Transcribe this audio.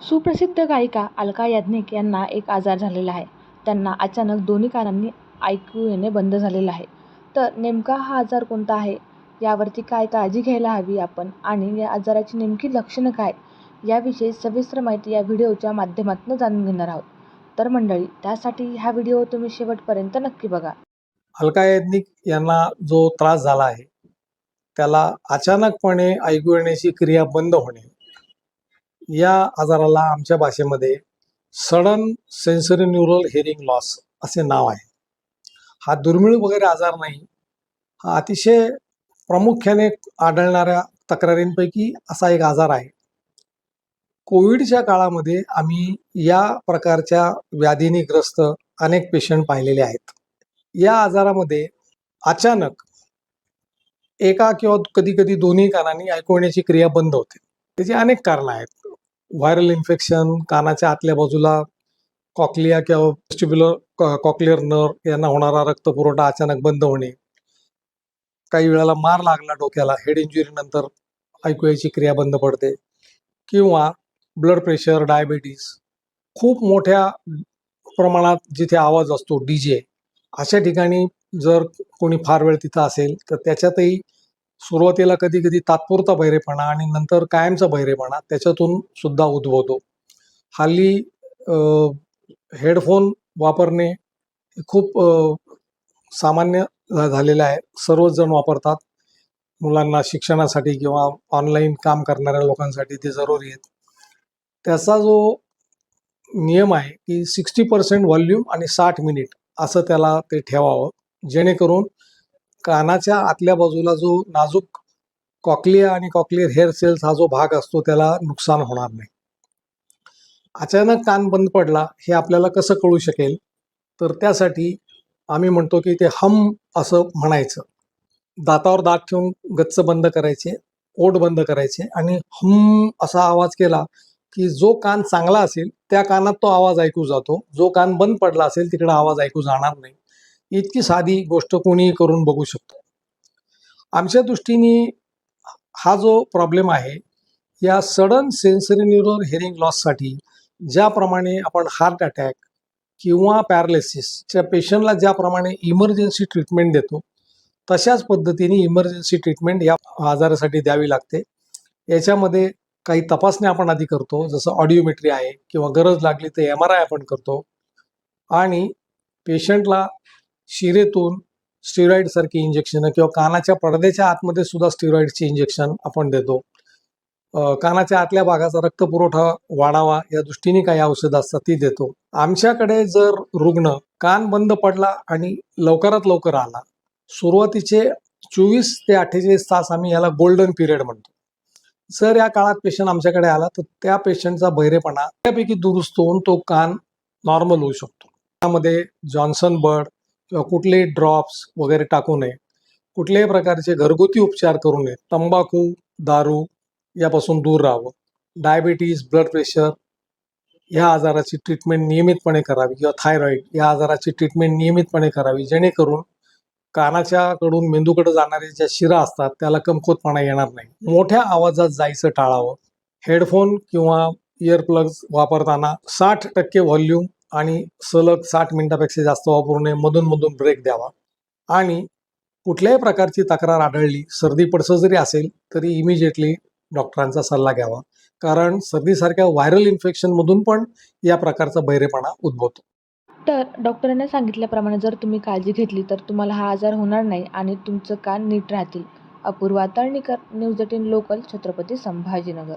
सुप्रसिद्ध गायिका अलका याज्ञिक यांना एक आजार झालेला आहे. त्यांना अचानक दोन्ही कानांनी ऐकू येणे बंद झालेलं आहे. तर नेमका हा आजार कोणता आहे? यावरती काय काळजी घ्यायला हवी आपण? आणि या आजाराची नेमकी लक्षणं काय? याविषयी सविस्तर माहिती या व्हिडिओच्या माध्यमातून जाणून घेणार आहोत. तर मंडळी त्यासाठी हा व्हिडिओ तुम्ही शेवटपर्यंत नक्की बघा. अलका याज्ञिक यांना जो त्रास झाला आहे त्याला अचानकपणे ऐकू येण्याची क्रिया बंद होणे या आजाराला आमच्या भाषेमध्ये sudden sensory neural hearing loss असे नाव आहे. हा दुर्मिळ वगैरे आजार नाही हा अतिशय प्रामुख्याने आढळणाऱ्या तक्रारींपैकी असा एक आजार आहे. कोविडच्या काळामध्ये आम्ही या प्रकारच्या व्याधीने ग्रस्त अनेक पेशंट पाहिलेले आहेत. या आजारामध्ये अचानक एका किंवा कधी कधी दोन्ही कानांनी ऐकवण्याची क्रिया बंद होते. त्याची अनेक कारणं आहेत. व्हायरल इन्फेक्शन कानाच्या आतल्या बाजूला कॉकलिया किंवा वेस्टिब्युलर कॉकलियर नर यांना होणारा रक्तपुरवठा अचानक बंद होणे. काही वेळेला मार लागला डोक्याला हेड इंजुरी नंतर ऐकू यायची क्रिया बंद पडते. किंवा ब्लड प्रेशर डायबिटीस खूप मोठ्या प्रमाणात जिथे आवाज असतो डी जे अशा ठिकाणी जर कोणी फार वेळ तिथं असेल तर त्याच्यातही सुरुवातीला कधी कधी तात्पुरता बहिरेपणा आणि नंतर कायमचा बहिरेपणा त्याच्यातून सुद्धा उद्भवतो. हल्ली हेडफोन वापरणे खूप सामान्य झालेलं आहे. सर्वच जण वापरतात. मुलांना शिक्षणासाठी किंवा ऑनलाईन काम करणाऱ्या लोकांसाठी ते जरुरी आहेत. त्याचा जो नियम आहे की सिक्स्टी पर्सेंट व्हॉल्यूम आणि साठ मिनिट असं त्याला ते ठेवावं. जेणेकरून कानाच्या आतल्या बाजूला जो नाजूक कॉकलिया आणि कॉकलियर हेअर सेल्स हा जो भाग असतो त्याला नुकसान होणार नाही. अचानक कान बंद पडला हे आपल्याला कसं कळू शकेल? तर त्यासाठी आम्ही म्हणतो की ते हम असं म्हणायचं. दातावर दात ठेवून गच्च बंद करायचे ओठ बंद करायचे आणि हम असा आवाज केला की जो कान चांगला असेल त्या कानात तो आवाज ऐकू जातो. जो कान बंद पडला असेल तिकडे आवाज ऐकू जाणार नाही. इतकी साधी गोष्ट कोणीही करून बघू शकतो. आमच्या दृष्टीने हा जो प्रॉब्लेम आहे या सडन सेन्सरी न्यूरल हेअरिंग लॉससाठी ज्याप्रमाणे आपण हार्ट अटॅक किंवा पॅरालिसिसच्या पेशंटला ज्याप्रमाणे इमर्जन्सी ट्रीटमेंट देतो तशाच पद्धतीने इमर्जन्सी ट्रीटमेंट या आजारासाठी द्यावी लागते. याच्यामध्ये काही तपासण्या आपण आधी करतो जसं ऑडिओमेट्री आहे किंवा गरज लागली तर एम आर आय आपण करतो. आणि पेशंटला शिरेतून स्टिरॉइड सारखी इंजेक्शन किंवा कानाच्या पडद्याच्या आतमध्ये सुद्धा स्टिरॉइडची इंजेक्शन आपण देतो. कानाच्या आतल्या भागाचा रक्तपुरवठा वाढावा या दृष्टीने काही औषधं असतात ती देतो. आमच्याकडे जर रुग्ण कान बंद पडला आणि लवकरात लवकर आला सुरुवातीचे चोवीस ते अठ्ठेचाळीस तास आम्ही याला गोल्डन पिरियड म्हणतो. जर या काळात पेशंट आमच्याकडे आला तर त्या पेशंटचा बहिरेपणा त्यापैकी दुरुस्त होऊन तो कान नॉर्मल होऊ शकतो. त्यामध्ये जॉन्सन बर्ड किंवा कुठलेही ड्रॉप्स वगैरे टाकू नये. कुठल्याही प्रकारचे घरगुती उपचार करू नये. तंबाखू दारू यापासून दूर राहावं. डायबिटीज ब्लड प्रेशर या आजाराची ट्रीटमेंट नियमितपणे करावी किंवा थायरॉईड या आजाराची ट्रीटमेंट नियमितपणे करावी जेणेकरून कानाच्याकडून मेंदूकडे जाणारे ज्या शिरा असतात त्याला कमकुवतपणा येणार नाही. मोठ्या आवाजात जायचं टाळावं. हेडफोन किंवा इयरप्लग्स वापरताना साठ टक्के व्हॉल्यूम आणि सलग साठ मिनिटापेक्षा जास्त वापरू नये मधून मधून ब्रेक द्यावा. आणि कुठल्याही प्रकारची तक्रार आढळली सर्दी पडसं जरी असेल तरी इमिजिएटली डॉक्टरांचा सल्ला घ्यावा. कारण सर्दीसारख्या व्हायरल इन्फेक्शनमधून पण या प्रकारचा बहिरेपणा उद्भवतो. तर डॉक्टरांनी सांगितल्याप्रमाणे जर तुम्ही काळजी घेतली तर तुम्हाला हा आजार होणार नाही आणि तुमचं कान नीट राहतील. Apurva Talnikar news eighteen local Chhatrapati Sambhajinagar.